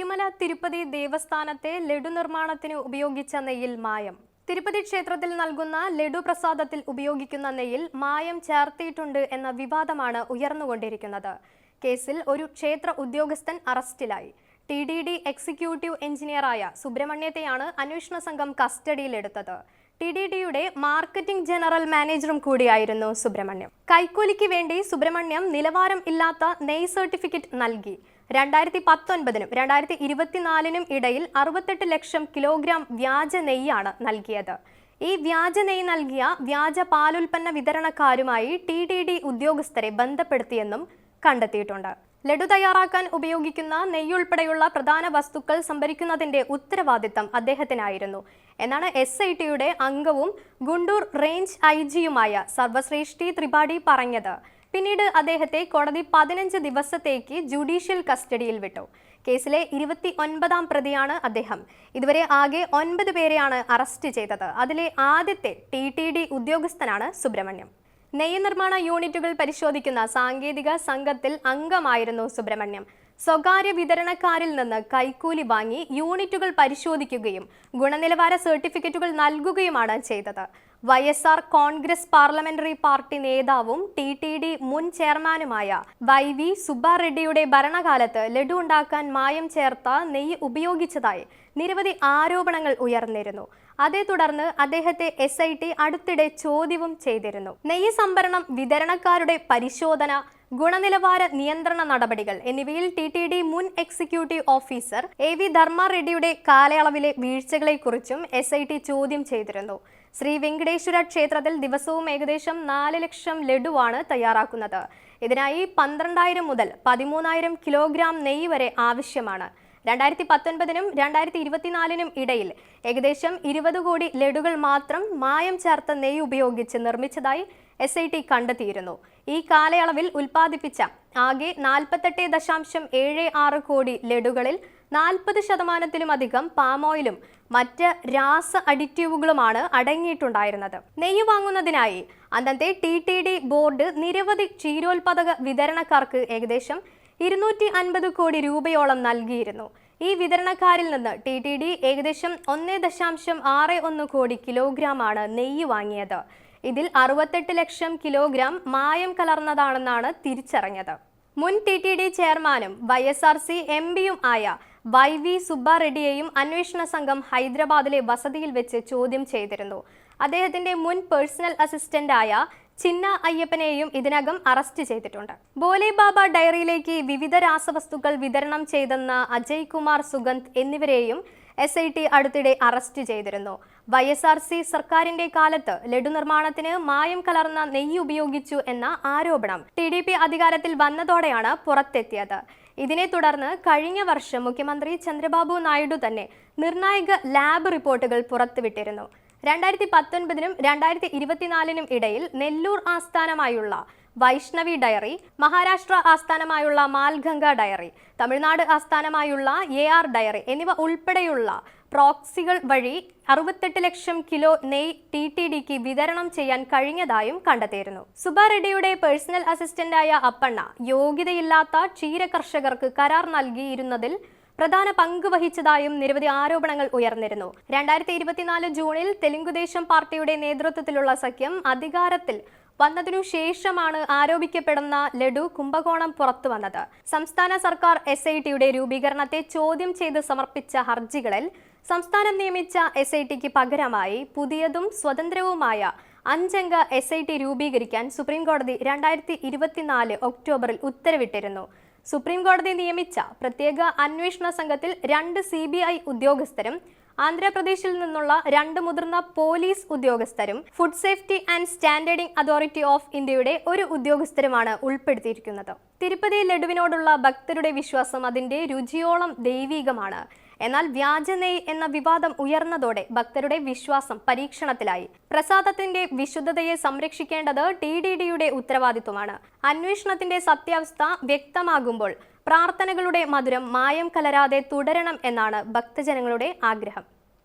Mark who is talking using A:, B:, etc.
A: തിരുമല തിരുപ്പതി ദേവസ്ഥാനത്തെ ലഡു നിർമ്മാണത്തിന് ഉപയോഗിച്ച നെയ്യിൽ മായം. തിരുപ്പതി ക്ഷേത്രത്തിൽ നൽകുന്ന ലഡു പ്രസാദത്തിൽ ഉപയോഗിക്കുന്ന നെയ്യിൽ മായം ചേർത്തിയിട്ടുണ്ട് എന്ന വിവാദമാണ് ഉയർന്നുകൊണ്ടിരിക്കുന്നത്. കേസിൽ ഒരു ക്ഷേത്ര ഉദ്യോഗസ്ഥൻ അറസ്റ്റിലായി. ടി ഡി ഡി എക്സിക്യൂട്ടീവ് എഞ്ചിനീയറായ സുബ്രഹ്മണ്യത്തെയാണ് അന്വേഷണ സംഘം കസ്റ്റഡിയിലെടുത്തത്. ടി ഡി ഡിയുടെ മാർക്കറ്റിംഗ് ജനറൽ മാനേജറും കൂടിയായിരുന്നു സുബ്രഹ്മണ്യം. കൈക്കൂലിക്ക് വേണ്ടി സുബ്രഹ്മണ്യം നിലവാരം ഇല്ലാത്ത നെയ് സർട്ടിഫിക്കറ്റ് നൽകി. രണ്ടായിരത്തി പത്തൊൻപതിനും രണ്ടായിരത്തി ഇരുപത്തിനാലിനും ഇടയിൽ അറുപത്തെട്ട് ലക്ഷം കിലോഗ്രാം വ്യാജ നെയ്യാണ് നൽകിയത്. ഈ വ്യാജ നെയ്യ് നൽകിയ വ്യാജ പാലുൽപ്പന്ന വിതരണക്കാരുമായി ടി ഡി ഡി ഉദ്യോഗസ്ഥരെ ബന്ധപ്പെടുത്തിയെന്നും കണ്ടെത്തിയിട്ടുണ്ട്. ലഡു തയ്യാറാക്കാൻ ഉപയോഗിക്കുന്ന നെയ്യുൾപ്പെടെയുള്ള പ്രധാന വസ്തുക്കൾ സംഭരിക്കുന്നതിന്റെ ഉത്തരവാദിത്തം അദ്ദേഹത്തിനായിരുന്നു. എന്നാണ് എസ് ഐ ടിയുടെ അംഗവും ഗുണ്ടൂർ റേഞ്ച് ഐ ജിയുമായ സർവശ്രേഷ്ഠി ത്രിപാഠി പറഞ്ഞത്. പിന്നീട് അദ്ദേഹത്തെ കോടതി പതിനഞ്ച് ദിവസത്തേക്ക് ജുഡീഷ്യൽ കസ്റ്റഡിയിൽ വിട്ടു. കേസിലെ ഇരുപത്തി ഒൻപതാം പ്രതിയാണ് അദ്ദേഹം. ഇതുവരെ ആകെ ഒൻപത് പേരെയാണ് അറസ്റ്റ് ചെയ്തത്. അതിലെ ആദ്യത്തെ ടി ടി ഡി ഉദ്യോഗസ്ഥനാണ് സുബ്രഹ്മണ്യം. നെയ്യ് നിർമ്മാണ യൂണിറ്റുകൾ പരിശോധിക്കുന്ന സാങ്കേതിക സംഘത്തിൽ അംഗമായിരുന്നു സുബ്രഹ്മണ്യം. സ്വകാര്യ വിതരണക്കാരിൽ നിന്ന് കൈക്കൂലി വാങ്ങി യൂണിറ്റുകൾ പരിശോധിക്കുകയും ഗുണനിലവാര സർട്ടിഫിക്കറ്റുകൾ നൽകുകയുമാണ് ചെയ്തത്. Y S R Congress parliamentary party നേതാവും ടി ടി ഡി മുൻ ചെയർമാനുമായ വൈ വി സുബ്ബാറെഡ്ഡിയുടെ ഭരണകാലത്ത് ലഡു ഉണ്ടാക്കാൻ മായം ചേർത്ത നെയ്യ് ഉപയോഗിച്ചതായി നിരവധി ആരോപണങ്ങൾ ഉയർന്നിരുന്നു. അതേ തുടർന്ന് അദ്ദേഹത്തെ എസ് ഐ ടി അടുത്തിടെ ചോദ്യവും ചെയ്തിരുന്നു. നെയ്യ് സംഭരണം വിതരണക്കാരുടെ പരിശോധന ഗുണനിലവാര നിയന്ത്രണ നടപടികൾ എന്നിവയിൽ ടി ടി ഡി മുൻ executive officer A V Dharma റെഡ്ഡിയുടെ കാലയളവിലെ വീഴ്ചകളെക്കുറിച്ചും എസ് ഐ ടി ചോദ്യം ചെയ്തിരുന്നു. ശ്രീ വെങ്കടേശ്വര ക്ഷേത്രത്തിൽ ദിവസവും ഏകദേശം നാല് ലക്ഷം ലഡുവാണ് തയ്യാറാക്കുന്നത്. ഇതിനായി പന്ത്രണ്ടായിരം മുതൽ പതിമൂന്നായിരം കിലോഗ്രാം നെയ്യ് വരെ ആവശ്യമാണ്. രണ്ടായിരത്തി പത്തൊൻപതിനും രണ്ടായിരത്തി ഇരുപത്തിനാലിനും ഇടയിൽ ഏകദേശം ഇരുപത് കോടി ലഡുകൾ മാത്രം മായം ചേർത്ത നെയ്യ് ഉപയോഗിച്ച് നിർമ്മിച്ചതായി എസ് ഐ ടി കണ്ടെത്തിയിരുന്നു. ഈ കാലയളവിൽ ഉൽപ്പാദിപ്പിച്ച ആകെ നാൽപ്പത്തെട്ട് ദശാംശം ഏഴ് ആറ് കോടി ലഡുകളിൽ നാൽപ്പത് ശതമാനത്തിലുമധികം പാമോയിലും മറ്റ് രാസ അഡിറ്റീവുകളുമാണ് അടങ്ങിയിട്ടുണ്ടായിരുന്നത്. നെയ്യ് വാങ്ങുന്നതിനായി അന്നത്തെ ടി ടി ഡി ബോർഡ് നിരവധി ക്ഷീരോത്പാദക വിതരണക്കാർക്ക് ഏകദേശം ഇരുന്നൂറ്റി അൻപത് കോടി രൂപയോളം നൽകിയിരുന്നു. ഈ വിതരണക്കാരിൽ നിന്ന് ടി ടി ഡി ഏകദേശം ഒന്ന് ദശാംശം ആറ് ഒന്ന് കോടി കിലോഗ്രാമാണ് നെയ്യ് വാങ്ങിയത്. ഇതിൽ അറുപത്തെട്ട് ലക്ഷം കിലോഗ്രാം മായം കലർന്നതാണെന്നാണ് തിരിച്ചറിഞ്ഞത്. മുൻ ടി ടി ഡി ചെയർമാനും Y S R C M പിയും ആയ വൈ വി സുബ്ബാറെഡ്ഡിയെയും അന്വേഷണ സംഘം ഹൈദരാബാദിലെ വസതിയിൽ വെച്ച് ചോദ്യം ചെയ്തിരുന്നു. അദ്ദേഹത്തിന്റെ മുൻ പേഴ്സണൽ അസിസ്റ്റന്റായ ചിന്ന അയ്യപ്പനെയും ഇതിനകം അറസ്റ്റ് ചെയ്തിട്ടുണ്ട്. ബോലെ ബാബ ഡയറിയിലേക്ക് വിവിധ രാസവസ്തുക്കൾ വിതരണം ചെയ്തെന്ന അജയ് കുമാർ സുഗന്ത് എന്നിവരെയും എസ് ഐ ടി അടുത്തിടെ അറസ്റ്റ് ചെയ്തിരുന്നു. വൈ എസ് ആർ സി സർക്കാരിന്റെ കാലത്ത് ലഡു നിർമ്മാണത്തിന് മായം കലർന്ന നെയ്യ് ഉപയോഗിച്ചു എന്ന ആരോപണം ടി ഡി പി അധികാരത്തിൽ വന്നതോടെയാണ് പുറത്തെത്തിയത്. ഇതിനെ തുടർന്ന് കഴിഞ്ഞ വർഷം മുഖ്യമന്ത്രി ചന്ദ്രബാബു നായിഡു തന്നെ നിർണായക ലാബ് റിപ്പോർട്ടുകൾ പുറത്തുവിട്ടിരുന്നു. രണ്ടായിരത്തി പത്തൊൻപതിനും രണ്ടായിരത്തി ഇരുപത്തിനാലിനും ഇടയിൽ നെല്ലൂർ ആസ്ഥാനമായുള്ള വൈഷ്ണവി ഡയറി മഹാരാഷ്ട്ര ആസ്ഥാനമായുള്ള മാൽഗംഗ ഡയറി തമിഴ്നാട് ആസ്ഥാനമായുള്ള എ ആർ ഡയറി എന്നിവ ഉൾപ്പെടെയുള്ള പ്രോക്സികൾ വഴി അറുപത്തെട്ട് ലക്ഷം കിലോ നെയ് ടി ടി ഡിക്ക് വിതരണം ചെയ്യാൻ കഴിഞ്ഞതായും കണ്ടെത്തിയിരുന്നു. സുബാറെഡ്ഡിയുടെ പേഴ്സണൽ അസിസ്റ്റന്റായ അപ്പണ്ണ യോഗ്യതയില്ലാത്ത ക്ഷീര കർഷകർക്ക് കരാർ നൽകിയിരുന്നതിൽ പ്രധാന പങ്ക് വഹിച്ചതായും നിരവധി ആരോപണങ്ങൾ ഉയർന്നിരുന്നു. രണ്ടായിരത്തി ഇരുപത്തിനാല് ജൂണിൽ തെലുങ്കുദേശം പാർട്ടിയുടെ നേതൃത്വത്തിലുള്ള സഖ്യം അധികാരത്തിൽ വന്നതിനു ശേഷമാണ് ആരോപിക്കപ്പെടുന്ന ലഡു കുംഭകോണം പുറത്തു വന്നത്. സംസ്ഥാന സർക്കാർ എസ് ഐ ടിയുടെ രൂപീകരണത്തെ ചോദ്യം ചെയ്ത് സമർപ്പിച്ച ഹർജികളിൽ സംസ്ഥാനം നിയമിച്ച എസ് ഐ ടിക്ക് പകരമായി പുതിയതും സ്വതന്ത്രവുമായ അഞ്ചംഗ എസ് ഐ ടി രൂപീകരിക്കാൻ സുപ്രീംകോടതി രണ്ടായിരത്തി ഇരുപത്തിനാല് ഒക്ടോബറിൽ ഉത്തരവിട്ടിരുന്നു. സുപ്രീം കോടതി നിയമിച്ച പ്രത്യേക അന്വേഷണ സംഘത്തിൽ രണ്ട് സി ഉദ്യോഗസ്ഥരും ആന്ധ്രാപ്രദേശിൽ നിന്നുള്ള രണ്ട് മുതിർന്ന പോലീസ് ഉദ്യോഗസ്ഥരും food safety and standarding authority of ഇന്ത്യയുടെ ഒരു ഉദ്യോഗസ്ഥരുമാണ് ഉൾപ്പെടുത്തിയിരിക്കുന്നത്. തിരുപ്പതി ലഡുവിനോടുള്ള ഭക്തരുടെ വിശ്വാസം അതിന്റെ രുചിയോളം ദൈവീകമാണ്. എന്നാൽ വ്യാജനെയ് എന്ന വിവാദം ഉയർന്നതോടെ ഭക്തരുടെ വിശ്വാസം പരീക്ഷണത്തിലായി. പ്രസാദത്തിന്റെ വിശുദ്ധതയെ സംരക്ഷിക്കേണ്ടത് ടി ഡി ഡിയുടെ ഉത്തരവാദിത്വമാണ്. അന്വേഷണത്തിന്റെ സത്യാവസ്ഥ വ്യക്തമാകുമ്പോൾ പ്രാർത്ഥനകളുടെ മധുരം മായം കലരാതെ തുടരണം എന്നാണ് ഭക്തജനങ്ങളുടെ ആഗ്രഹം.